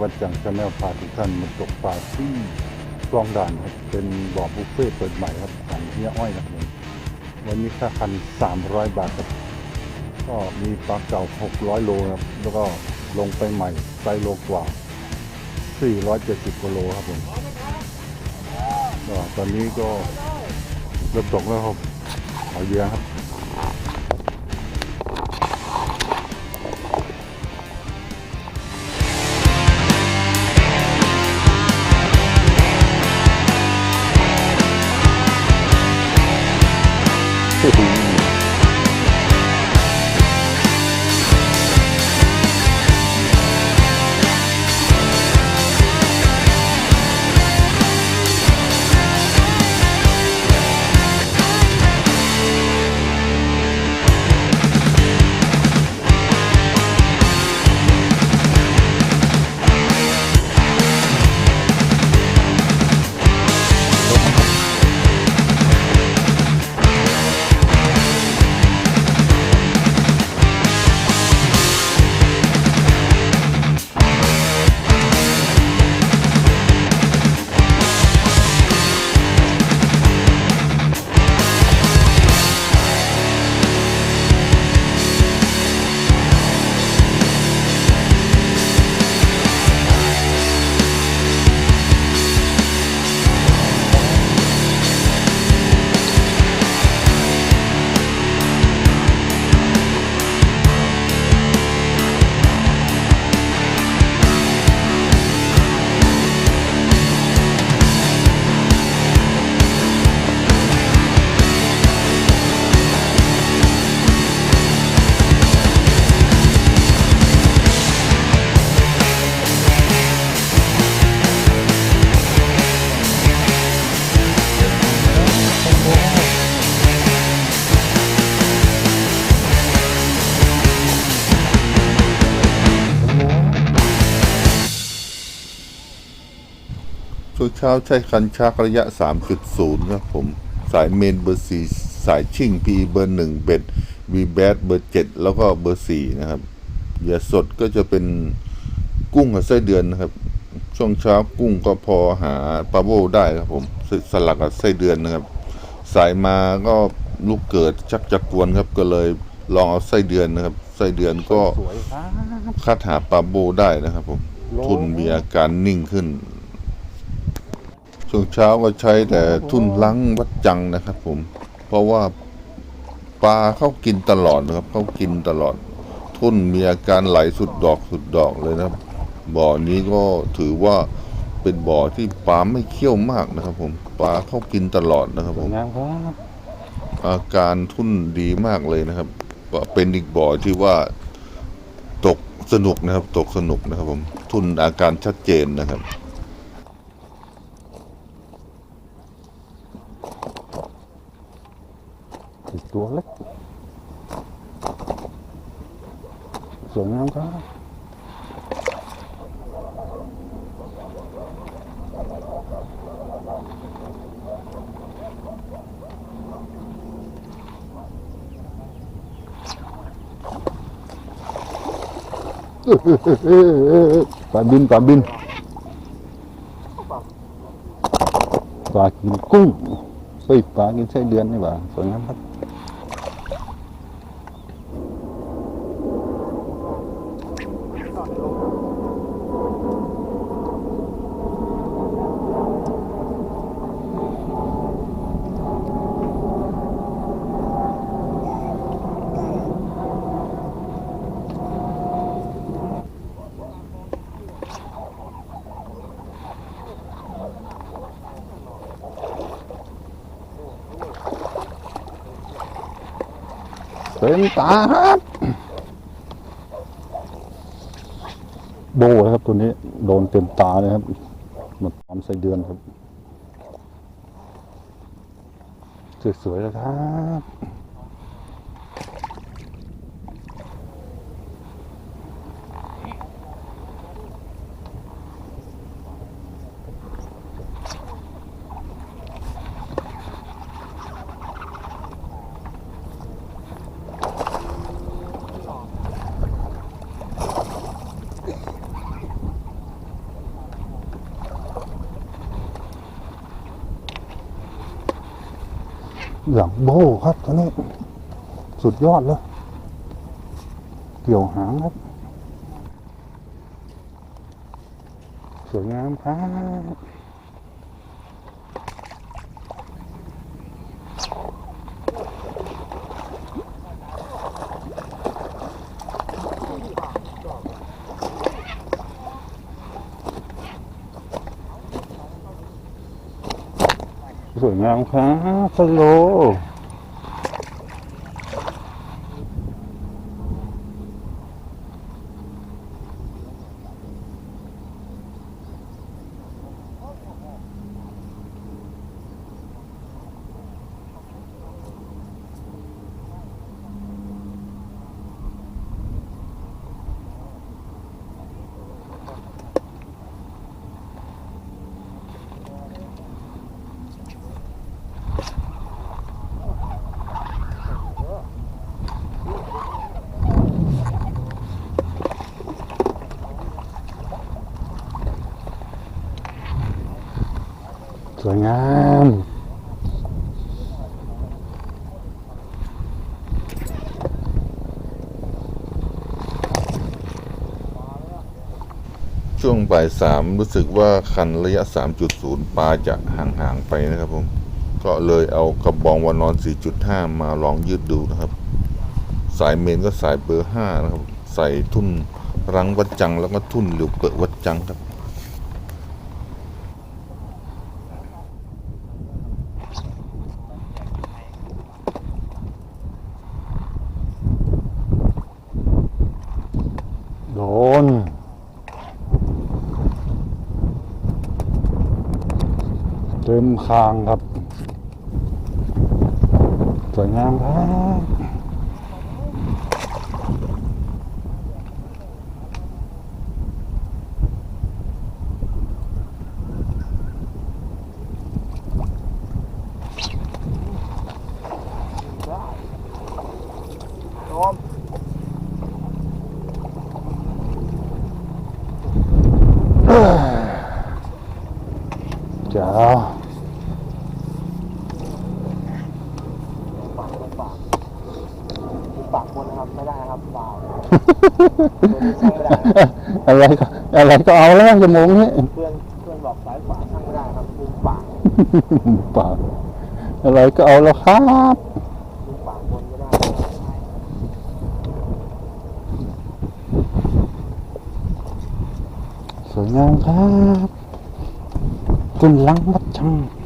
วันนี้วัดจังชาแนลพาทุกท่านมาตกปลาที่คลองด่านครับเป็นบ่อบุฟเฟ่ต์เปิดใหม่ครับของเฮียอ้อยนะครับผมวันนี้ค่าคัน 300 บาทครับ ก็มีปลาเก่า 600 โลครับ แล้วก็ลงไปใหม่ไซโลกว่า 470กิโลครับผมก็ตอนนี้ก็เริ่มตกแล้วครับเอเยอะครับ ช่วงเช้าใช้คันชักระยะ 3.0ครับผม สายเมนเบอร์4สายชิ่ง P เบอร์1เบ็ด V แบดเบอร์7แล้วก็เบอร์4นะครับเหยื่อสดก็จะเป็นกุ้งกับไส้เดือนนะครับ ช่วงเช้ากุ้งก็พอหาปลาโบได้ครับผมสสลักกับไส้เดือนนะครับ สายมาก็ลูกเกิดชักจะกวนครับก็เลยลองเอาไส้เดือนนะครับ ไส้เดือนก็สวยครับคัดหาปลาโบได้นะครับผมทุนมีอาการนิ่งขึ้น ช่วงเช้าก็ใช้แต่ทุนลังวัดจังนะครับ ผม เพราะว่าปลาเขากินตลอดนะครับเขากินตลอด ทุนมีอาการไหลสุดดอกสุดดอกเลยนะครับบ่อนี้ก็ถือว่าเป็นบ่อที่ปลาไม่เคี่ยวมากนะครับ ผมปลาเขากินตลอดนะครับสผวยมงามครับอาการทุนดีมากเลยนะครับก็เป็นอีกบ่อที่ว่าตกสนุกนะครับ ตกสนุกนะครับ ผม ทุนอาการชัดเจนนะครับ อีกตัวเล็กสวยงามครับปลาบินปลาบินปลากินกุ้งเฮ้ยปลากินไส้เดือนนี่หว่าสวยงามครับ เต็มตาครับ โบนะครับตัวนี้โดนเต็มตาเลยครับมันตามใส่เดือนครับ สวยๆแล้วครับ เหลืองโบครับตัวนี้ สุดยอดเลย เกี่ยวหางครับ สวยงามครับ สวยงามครับฮัลโหล สวยงามช่วงบ่ายสามรู้สึกว่าคันระยะ 3.0 ปลาจะห่าง ๆ ไปนะครับผม ก็เลยเอากระบองวานอน 4.5 มาลองยืดดูนะครับ สายเมนก็สายเบอร์ 5 นะครับ ใส่ทุ่นรังวัดจังแล้วก็ทุ่นหลิวเปิดวัดจังครับ โดน เต็ม คางครับ สวยงามครับจ้า ปากคนนะครับไม่ได้นะครับเปล่าตัวนี้ช่างไม่ได้นะ อะไรก็อะไรก็เอาแล้วจมูกนี้เพื่อนเพื่อนบอกซ้ายขวาช่างไม่ได้ครับคือปากปากอะไรก็เอาแล้วครับคือปากคนไม่ได้สวยงามครับคุณลังวัดจังสวยงามมันไม่มีเลยอะคุณลัง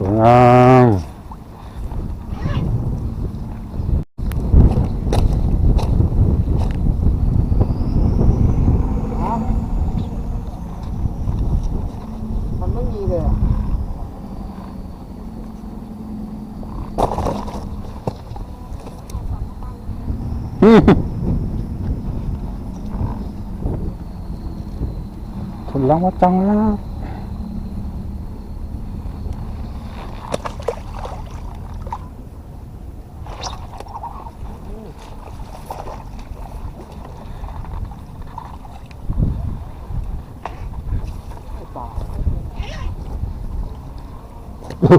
วัดจังแล้ว ปา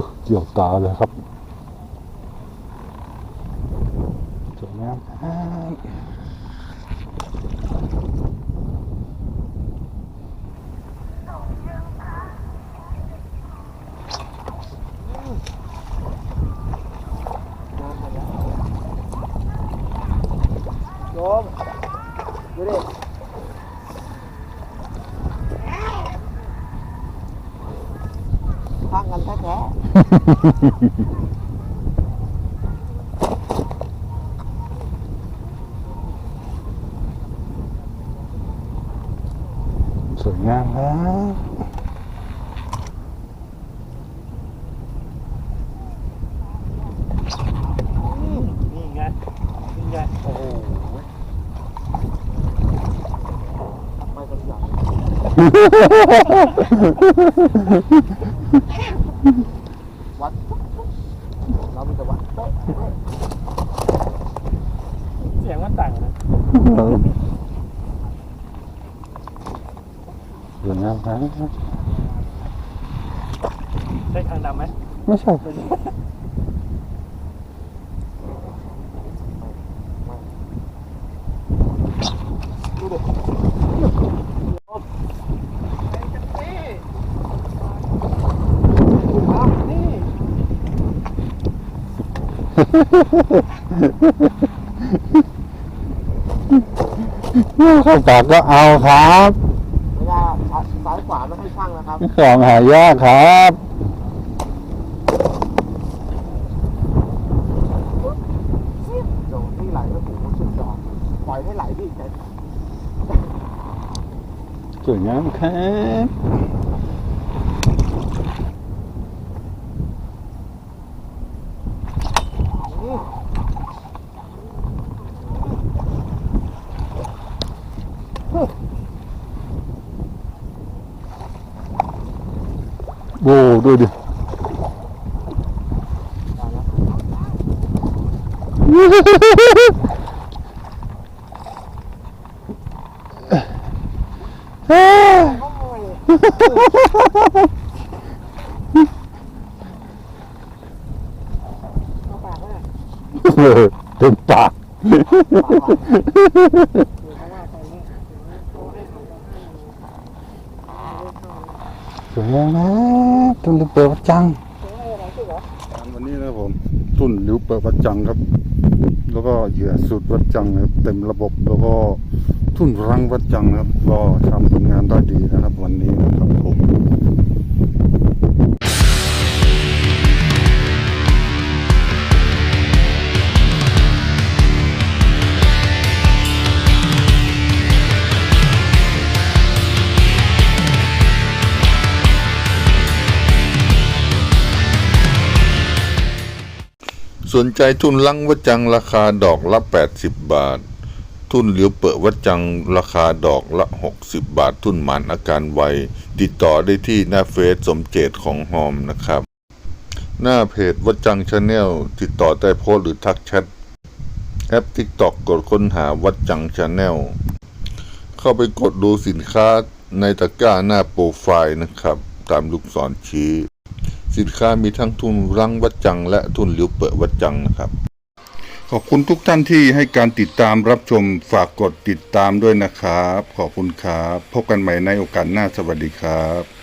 ก เกี่ยวตาเลยครับสวยงามครับ โยมดูดิพักกันแท้ สวยงามครับๆนี่ไง นี่ไง โอ้โหไม่กันใหญ่ วัดเรามีแต่วัดโป๊ะ เสียงมันต่างนะเดี๋ยวนะครับใช่คางดำไหมไม่ใช่ เข้าปากก็เอาครับเวลาซ้ายขวาไม่ให้ช่างนะครับของหายากครับเดี๋ยวที่ไหลก็ถูสุดยอดปล่อยให้ไหลดิแต่สวยงามครับ โอ้ดูดิ เข้าปากแล้ว เออเต็มปาก สวยงามนะตุนลิเปิดวัดจังวันนี้นะครับผมตุนลิวเปิดวัดจังครับ แล้วก็เหยื่อสุดวัดจังครับเต็มระบบแล้วก็ทุ่นรังวัดจังนะครับ ก็ทำผลงานได้ดีนะครับ วันนี้นะครับผม สนใจทุนลังวัจังราคาดอกละ 80 บาท ทุนเหลียวเปิดวัจังราคาดอกละ 60 บาท ทุนหมันอาการไว ติดต่อได้ที่หน้าเฟซสมเจตของหอมนะครับ หน้าเพจวัจังชาแนลติดต่อได้โพสหรือทักแชทแอป TikTok กดค้นหาวัดจังชาแนลเข้าไปกดดูสินค้าในตะกร้าหน้าโปรไฟล์นะครับ ตามลูกศรชี้ สินค้ามีทั้งทุนรังวัดจัง และทุนเหลิวเปิดวัดจังนะครับ ขอบคุณทุกท่านที่ให้การติดตามรับชมฝากกดติดตามด้วยนะครับ ขอบคุณครับ พบกันใหม่ในโอกาสหน้าสวัสดีครับ